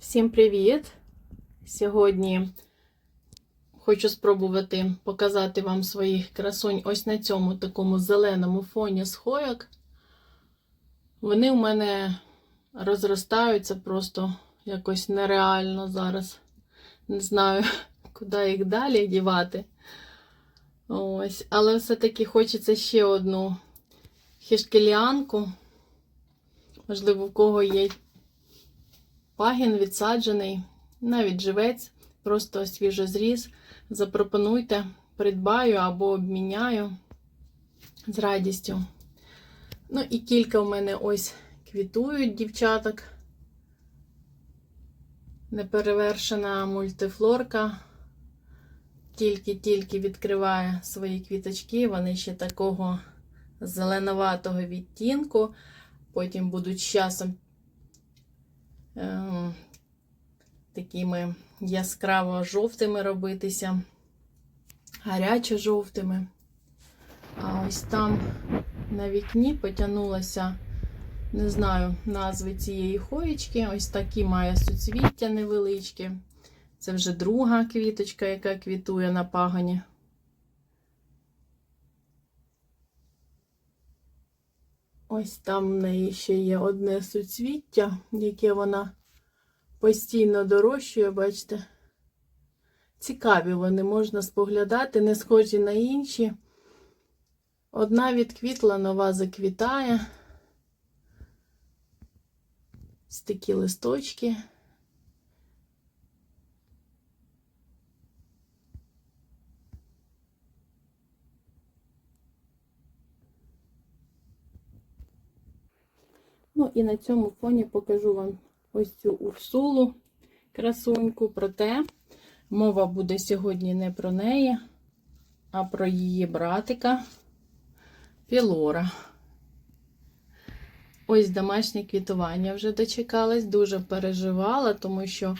Всім привіт! Сьогодні хочу спробувати показати вам своїх красунь ось на цьому такому зеленому фоні схойок. Вони у мене розростаються просто якось нереально зараз. Не знаю, куди їх далі дівати. Ось, але все-таки хочеться ще одну хішкеліанку. Можливо, в кого є пагін відсаджений, навіть живець, просто свіжозріз. Запропонуйте, придбаю або обміняю з радістю. Ну і кілька в мене ось квітують дівчаток. Неперевершена мультифлорка. Тільки-тільки відкриває свої квіточки, вони ще такого зеленуватого відтінку. Потім будуть з часом такими яскраво жовтими робитися, гарячо жовтими. А ось там на вікні потягнулася, не знаю, назви цієї хоєчки. Ось такі має суцвіття невеличкі. Це вже друга квіточка, яка квітує на пагані. Ось там в неї ще є одне суцвіття, яке вона постійно дорощує, бачите. Цікаві вони можна споглядати, не схожі на інші. Одна відквітла, нова заквітає. Ось такі листочки. І на цьому фоні покажу вам ось цю урсулу красуньку. Проте мова буде сьогодні не про неї, а про її братика Пілора. Ось домашнє квітування вже дочекалась, дуже переживала, тому що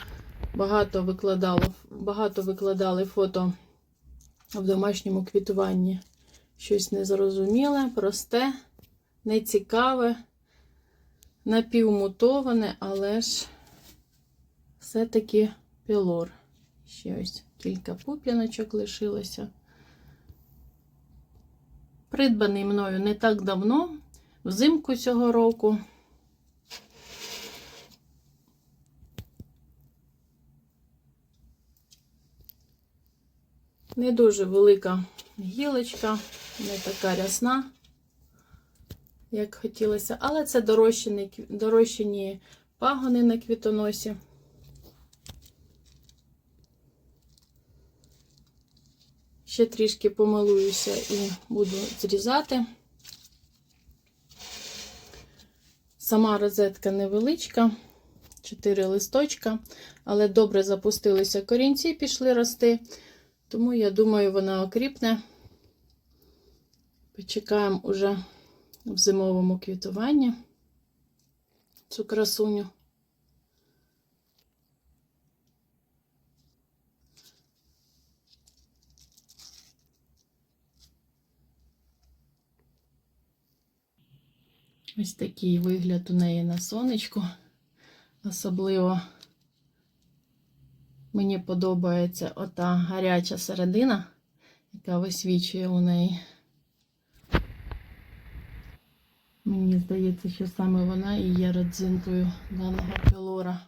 багато викладало, багато викладали фото в домашньому квітуванні. Щось незрозуміле, просте, нецікаве напівмутоване, але ж все-таки пілор. Ще ось кілька пуп'яночок лишилося. Придбаний мною не так давно, взимку цього року. Не дуже велика гілочка, не така рясна як хотілося, але це дорощені, дорощені пагони на квітоносі. Ще трішки помилуюся і буду зрізати. Сама розетка невеличка, 4 листочка, але добре запустилися корінці, пішли рости, тому я думаю, вона окріпне. Почекаємо уже в зимовому квітуванні цю красуню. Ось такий вигляд у неї на сонечку. Особливо мені подобається ота гаряча середина, яка висвічує у неї. Мені здається, що саме вона і є родзинкою даного пілора.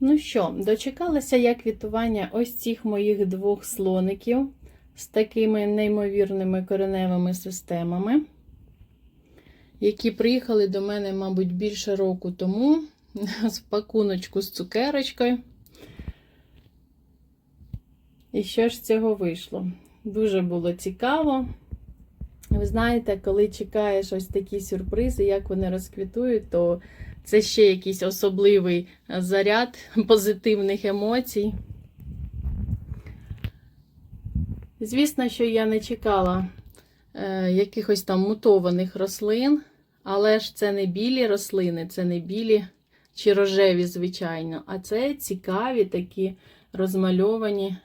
Ну що, дочекалася я квітування ось цих моїх двох слоників з такими неймовірними кореневими системами, які приїхали до мене, мабуть, більше року тому з пакуночку з цукерочкою. І що ж з цього вийшло? Дуже було цікаво. Ви знаєте, коли чекаєш ось такі сюрпризи, як вони розквітують, то це ще якийсь особливий заряд позитивних емоцій. Звісно, що я не чекала е, якихось там мутованих рослин, але ж це не білі рослини, це не білі чи рожеві, звичайно, а це цікаві такі розмальовані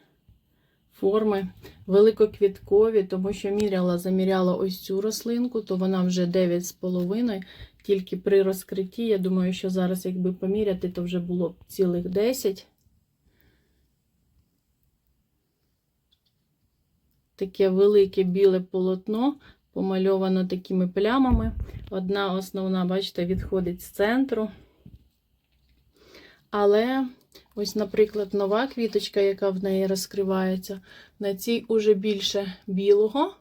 форми, великоквіткові, тому що міряла, заміряла ось цю рослинку, то вона вже 9,5. Тільки при розкритті, я думаю, що зараз, якби поміряти, то вже було б цілих 10. Таке велике біле полотно, помальовано такими плямами. Одна основна, бачите, відходить з центру. Але ось, наприклад, нова квіточка, яка в неї розкривається, на цій уже більше білого,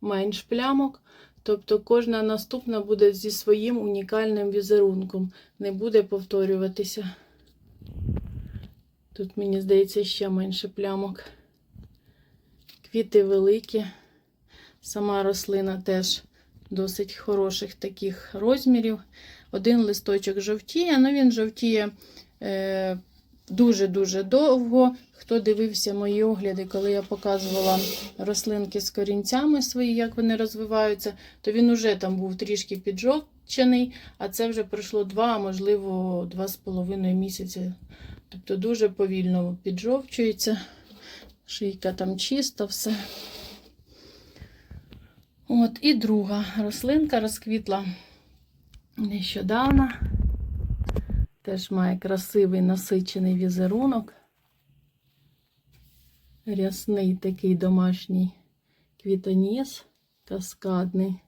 менш плямок. Тобто кожна наступна буде зі своїм унікальним візерунком, не буде повторюватися. Тут, мені здається, ще менше плямок. Квіти великі. Сама рослина теж досить хороших таких розмірів. Один листочок жовтіє, ну він жовтіє дуже-дуже довго. Хто дивився мої огляди, коли я показувала рослинки з корінцями свої, як вони розвиваються, то він уже там був трішки піджовчений, а це вже пройшло два, а можливо, два з половиною місяці. Тобто дуже повільно піджовчується. Шийка там чиста, все. От, і друга рослинка розквітла нещодавно. Теж має красивий насичений візерунок. Рясний такий домашній квітоніс, каскадний.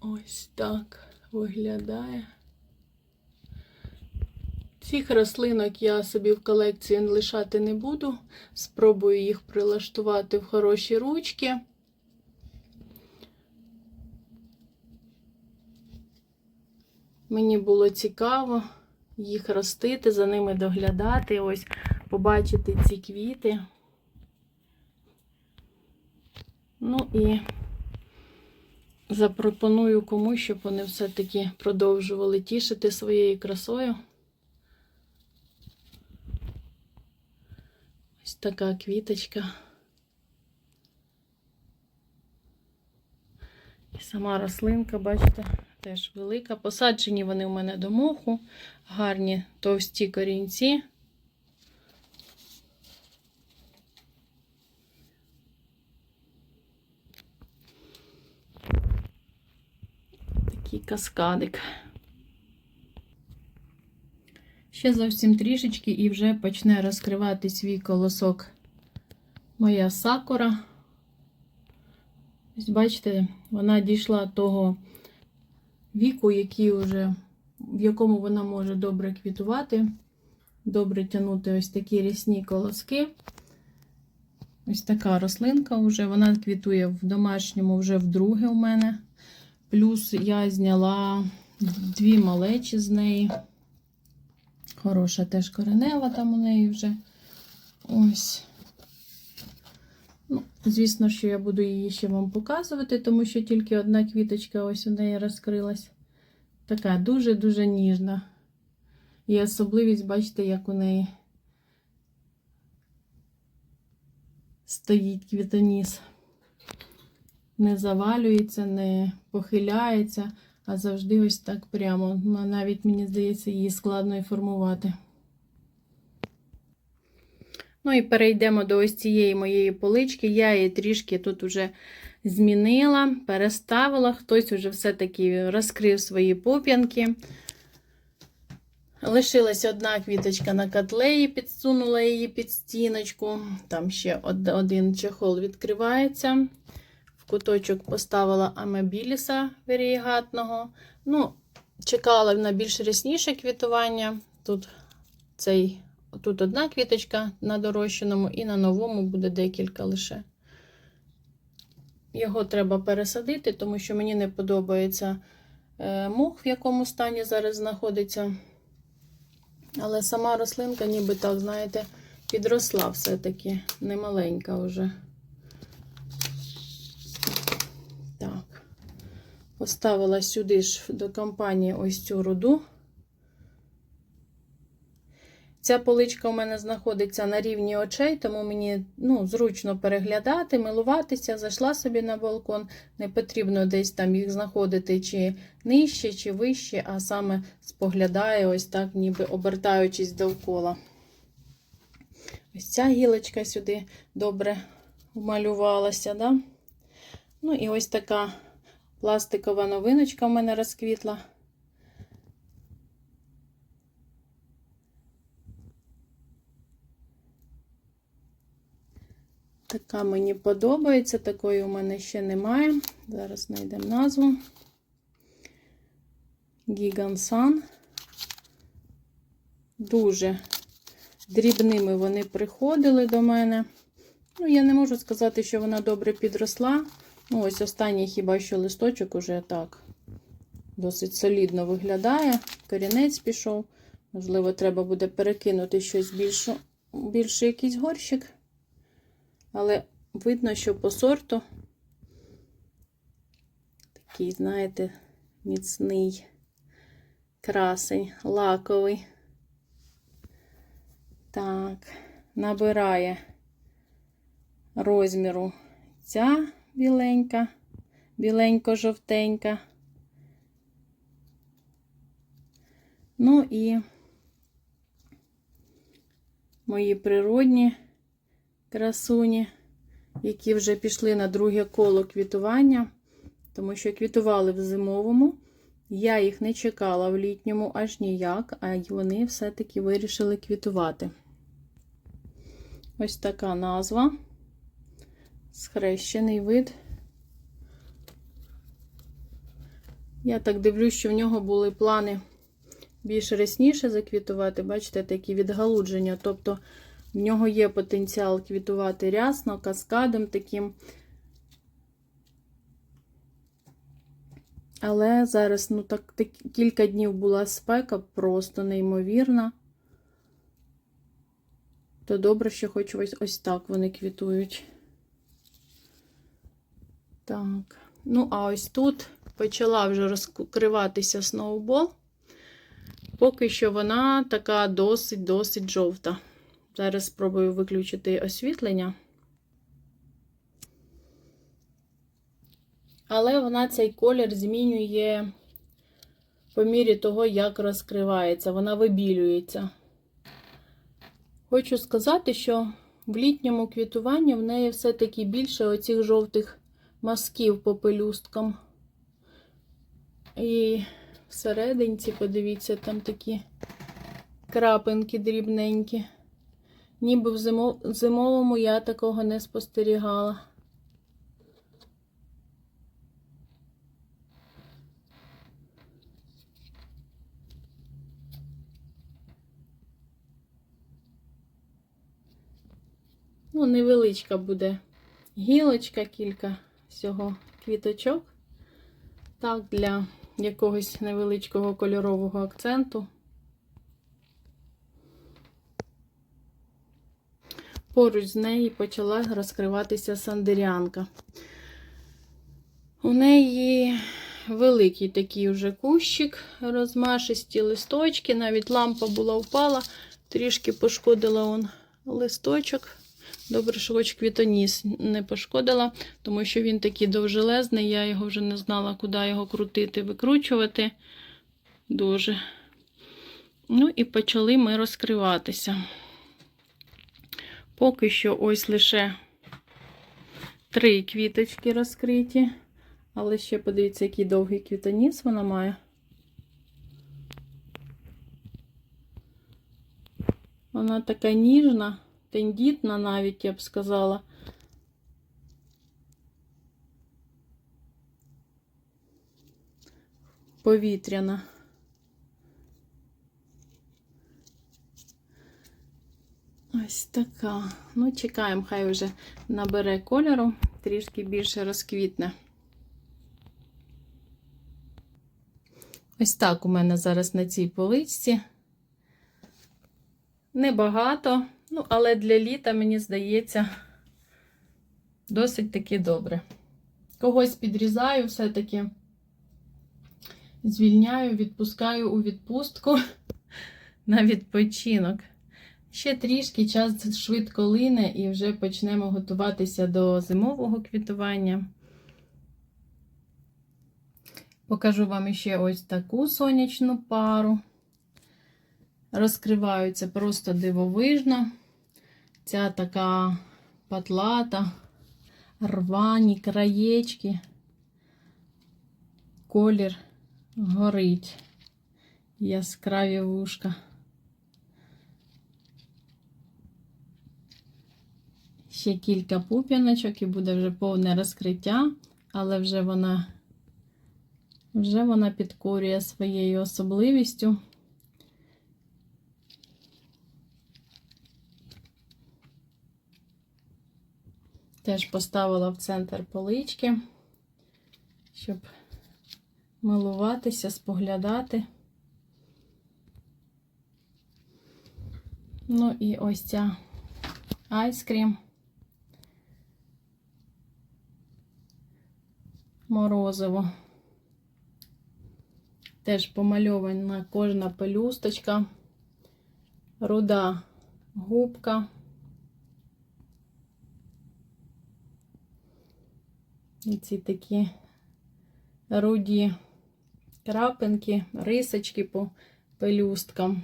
Ось так виглядає. Цих рослинок я собі в колекції лишати не буду. Спробую їх прилаштувати в хороші ручки. Мені було цікаво їх ростити, за ними доглядати, ось побачити ці квіти. Ну і запропоную комусь, щоб вони все-таки продовжували тішити своєю красою. Ось така квіточка. І сама рослинка, бачите, теж велика. Посаджені вони у мене до моху, гарні товсті корінці. Такий каскадик. Ще зовсім трішечки і вже почне розкривати свій колосок моя сакура. Ось бачите, вона дійшла того віку, який вже, в якому вона може добре квітувати, добре тягнути ось такі рісні колоски. Ось така рослинка вже, вона квітує в домашньому вже вдруге у мене. Плюс я зняла дві малечі з неї. Хороша теж коренева там у неї вже. Ось. Звісно, що я буду її ще вам показувати, тому що тільки одна квіточка ось у неї розкрилась. Така дуже-дуже ніжна. І особливість, бачите, як у неї стоїть квітоніс. Не завалюється, не похиляється, а завжди ось так прямо. Ну, Навіть, мені здається, її складно і формувати. Ну і перейдемо до ось цієї моєї полички. Я її трішки тут вже змінила, переставила. Хтось вже все-таки розкрив свої пуп'янки. Лишилась одна квіточка на котлеї, підсунула її під стіночку. Там ще один чехол відкривається. В куточок поставила амебіліса варієгатного. Ну, чекала на більш рясніше квітування. Тут цей Тут одна квіточка на дорощеному, і на новому буде декілька лише. Його треба пересадити, тому що мені не подобається мох, в якому стані зараз знаходиться. Але сама рослинка, ніби так, знаєте, підросла все-таки немаленька вже. Так, поставила сюди ж до компанії ось цю руду. Ця поличка у мене знаходиться на рівні очей, тому мені ну, зручно переглядати, милуватися. Зайшла собі на балкон. Не потрібно десь там їх знаходити чи нижче, чи вище, а саме споглядаю, ось так, ніби обертаючись довкола. Ось ця гілочка сюди добре вмалювалася. Да? Ну і ось така пластикова новиночка в мене розквітла. Така мені подобається, такої у мене ще немає. Зараз знайдемо назву. Гігансан. Дуже дрібними вони приходили до мене. Ну, я не можу сказати, що вона добре підросла. Ну, ось останній хіба що листочок уже так досить солідно виглядає. Корінець пішов. Можливо, треба буде перекинути щось більше, більше якийсь горщик. Але видно, що по сорту такий, знаєте, міцний красень, лаковий. Так, набирає розміру ця біленька, біленько-жовтенька. Ну і мої природні красуні, які вже пішли на друге коло квітування, тому що квітували в зимовому. Я їх не чекала в літньому аж ніяк, а вони все-таки вирішили квітувати. Ось така назва. Схрещений вид. Я так дивлюсь, що в нього були плани більш рясніше заквітувати. Бачите, такі відгалудження. Тобто в нього є потенціал квітувати рясно, каскадом таким. Але зараз, ну так, так кілька днів була спека, просто неймовірна. То добре, що хоч ось, ось так вони квітують. Так, ну, а ось тут почала вже розкриватися сноубол. Поки що вона така досить-досить жовта. Зараз спробую виключити освітлення. Але вона цей колір змінює по мірі того, як розкривається, вона вибілюється. Хочу сказати, що в літньому квітуванні в неї все-таки більше оцих жовтих мазків по пелюсткам. І всерединці, подивіться, там такі крапинки дрібненькі. Ніби в зимовому я такого не спостерігала. Ну, невеличка буде гілочка, кілька всього квіточок. Так, для якогось невеличкого кольорового акценту. Поруч з неї почала розкриватися сандерянка. У неї великий такий вже кущик, розмашисті листочки, навіть лампа була впала, трішки пошкодила он листочок. Добре, що хоч квітоніс не пошкодила, тому що він такий довжелезний, я його вже не знала, куди його крутити, викручувати. Дуже. Ну і почали ми розкриватися. Поки що ось лише три квіточки розкриті. Але ще подивіться, який довгий квітоніс вона має. Вона така ніжна, тендітна навіть, я б сказала. Повітряна. Ось така. Ну, чекаємо, хай вже набере кольору, трішки більше розквітне. Ось так у мене зараз на цій поличці. Небагато, ну, але для літа, мені здається, досить таки добре. Когось підрізаю, все-таки звільняю, відпускаю у відпустку на відпочинок. Ще трішки час швидко лине і вже почнемо готуватися до зимового квітування. Покажу вам ще ось таку сонячну пару. Розкриваються просто дивовижно. Ця така патлата, рвані краєчки, колір горить, яскраві вушка. Ще кілька пуп'яночок і буде вже повне розкриття, але вже вона, вже вона підкорює своєю особливістю. Теж поставила в центр полички, щоб милуватися, споглядати. Ну і ось ця айскрім. Морозиво. Теж помальована кожна пелюсточка, руда губка. І ці такі руді крапинки, рисочки по пелюсткам.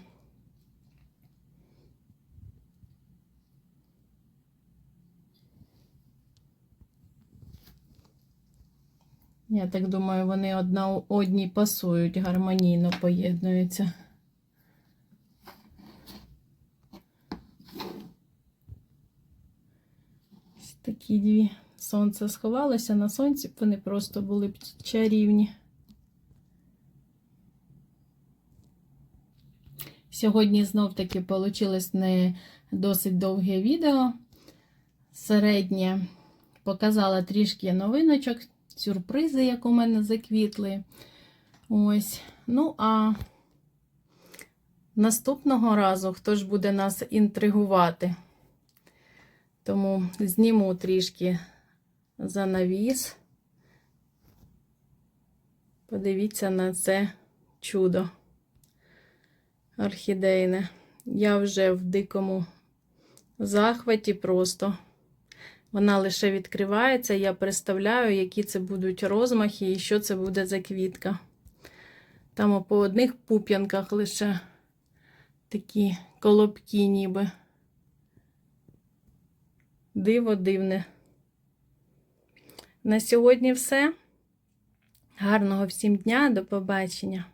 Я так думаю, вони одна одній пасують, гармонійно поєднуються. Ось такі дві. Сонце сховалося на сонці, б вони просто були б чарівні. Сьогодні знов-таки вийшло не досить довге відео. Середнє показала трішки новиночок, сюрпризи, як у мене заквітли. Ось. Ну, а наступного разу хто ж буде нас інтригувати? Тому зніму трішки занавіс. Подивіться на це чудо орхідейне. Я вже в дикому захваті просто. Вона лише відкривається. Я представляю, які це будуть розмахи і що це буде за квітка. Там по одних пуп'янках лише такі колобки, ніби. Диво дивне. На сьогодні все. Гарного всім дня, до побачення!